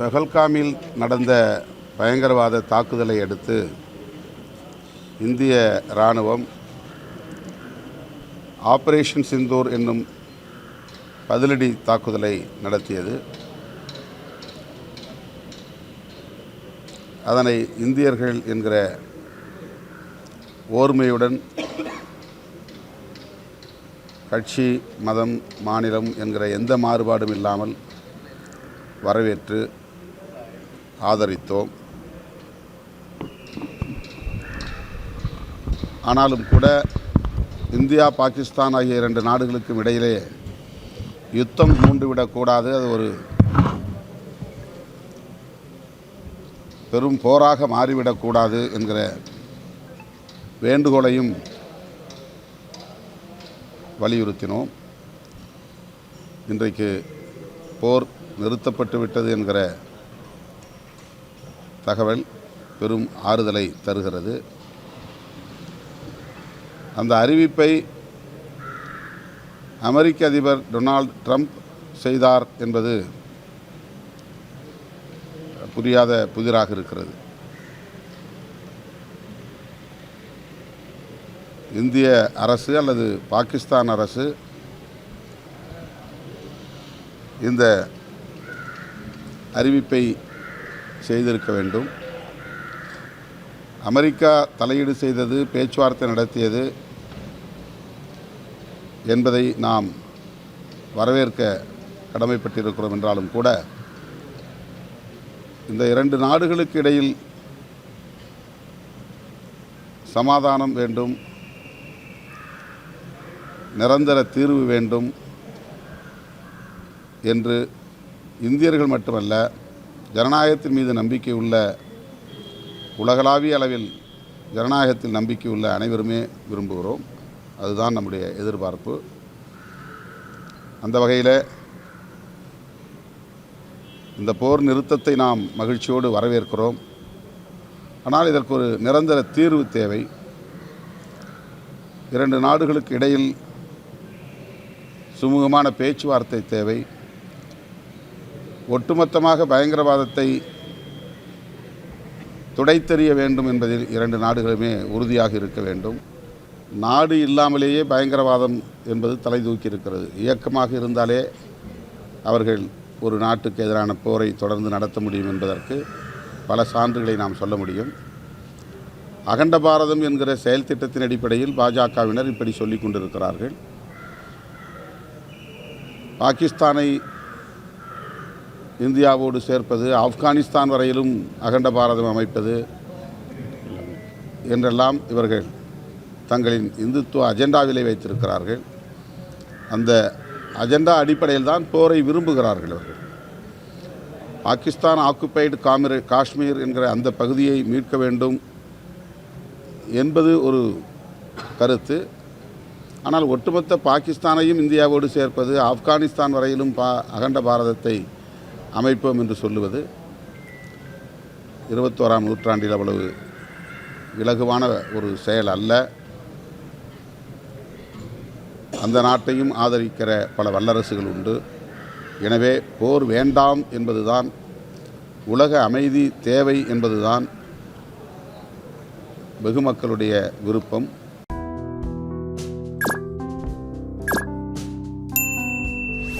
பெஹல்காமில் நடந்த பயங்கரவாத தாக்குதலை அடுத்து இந்திய இராணுவம் ஆபரேஷன் சிந்தூர் என்னும் பதிலடி தாக்குதலை நடத்தியது. அதனை இந்தியர்கள் என்கிற ஓர்மையுடன் கட்சி மதம் மாநிலம் என்கிற எந்த மாறுபாடும் இல்லாமல் வரவேற்று ஆதரித்தோம். ஆனாலும் கூட இந்தியா பாகிஸ்தான் ஆகிய இரண்டு நாடுகளுக்கும் இடையிலே யுத்தம் மூண்டுவிடக்கூடாது அது ஒரு பெரும் போராக மாறிவிடக்கூடாது என்கிற வேண்டுகோளையும் வலியுறுத்தினோம். இன்றைக்கு போர் நிறுத்தப்பட்டு விட்டது என்கிற தகவல் பெரும் ஆறுதலை தருகிறது. அந்த அறிவிப்பை அமெரிக்க அதிபர் டொனால்ட் ட்ரம்ப் செய்தார் என்பது புரியாத புதிராக இருக்கிறது. இந்திய அரசு அல்லது பாகிஸ்தான் அரசு இந்த அறிவிப்பை செய்திருக்க வேண்டும். அமெரிக்கா தலையீடு செய்தது பேச்சுவார்த்தை நடத்தியது என்பதை நாம் வரவேற்க கடமைப்பட்டிருக்கிறோம் என்றாலும் கூட இந்த இரண்டு நாடுகளுக்கு இடையில் சமாதானம் வேண்டும் நிரந்தர தீர்வு வேண்டும் என்று இந்தியர்கள் மட்டுமல்ல ஜனநாயகத்தின் மீது நம்பிக்கை உள்ள உலகளாவிய அளவில் ஜனநாயகத்தில் நம்பிக்கை உள்ள அனைவருமே விரும்புகிறோம். அதுதான் நம்முடைய எதிர்பார்ப்பு. அந்த வகையில் இந்த போர் நிறுத்தத்தை நாம் மகிழ்ச்சியோடு வரவேற்கிறோம். ஆனால் இதற்கு ஒரு நிரந்தர தீர்வு தேவை. இரண்டு நாடுகளுக்கு இடையில் சுமூகமான பேச்சுவார்த்தை தேவை. ஒட்டுமொத்தமாக பயங்கரவாதத்தை துடைத்தெறிய வேண்டும் என்பதில் இரண்டு நாடுகளுமே உறுதியாக இருக்க வேண்டும். நாடு இல்லாமலேயே பயங்கரவாதம் என்பது தலை தூக்கி இருக்கிறது இயக்கமாக இருந்தாலே அவர்கள் ஒரு நாட்டுக்கு எதிரான போரை தொடர்ந்து நடத்த முடியும் என்பதற்கு பல சான்றுகளை நாம் சொல்ல முடியும். அகண்ட பாரதம் என்கிற செயல் திட்டத்தின் அடிப்படையில் பாஜகவினர் இப்படி சொல்லிக் கொண்டிருக்கிறார்கள். பாகிஸ்தானை இந்தியாவோடு சேர்ப்பது ஆப்கானிஸ்தான் வரையிலும் அகண்ட பாரதம் அமைப்பது என்றெல்லாம் இவர்கள் தங்களின் இந்துத்துவ அஜெண்டாவிலே வைத்திருக்கிறார்கள். அந்த அஜெண்டா அடிப்படையில் தான் போரை விரும்புகிறார்கள் அவர்கள் பாகிஸ்தான் ஆக்குப்பைடு காமிர காஷ்மீர் என்கிற அந்த பகுதியை மீட்க வேண்டும் என்பது ஒரு கருத்து. ஆனால் ஒட்டுமொத்த பாகிஸ்தானையும் இந்தியாவோடு சேர்ப்பது ஆப்கானிஸ்தான் வரையிலும் பா அகண்ட பாரதத்தை அமைப்போம் என்று சொல்லுவது இருபத்தோராம் நூற்றாண்டில் அவ்வளவு இலகுவான ஒரு செயல் அல்ல. அந்த நாட்டையும் ஆதரிக்கிற பல வல்லரசுகள் உண்டு. எனவே போர் வேண்டாம் என்பதுதான் உலக அமைதி தேவை என்பதுதான் வெகுமக்களுடைய விருப்பம்.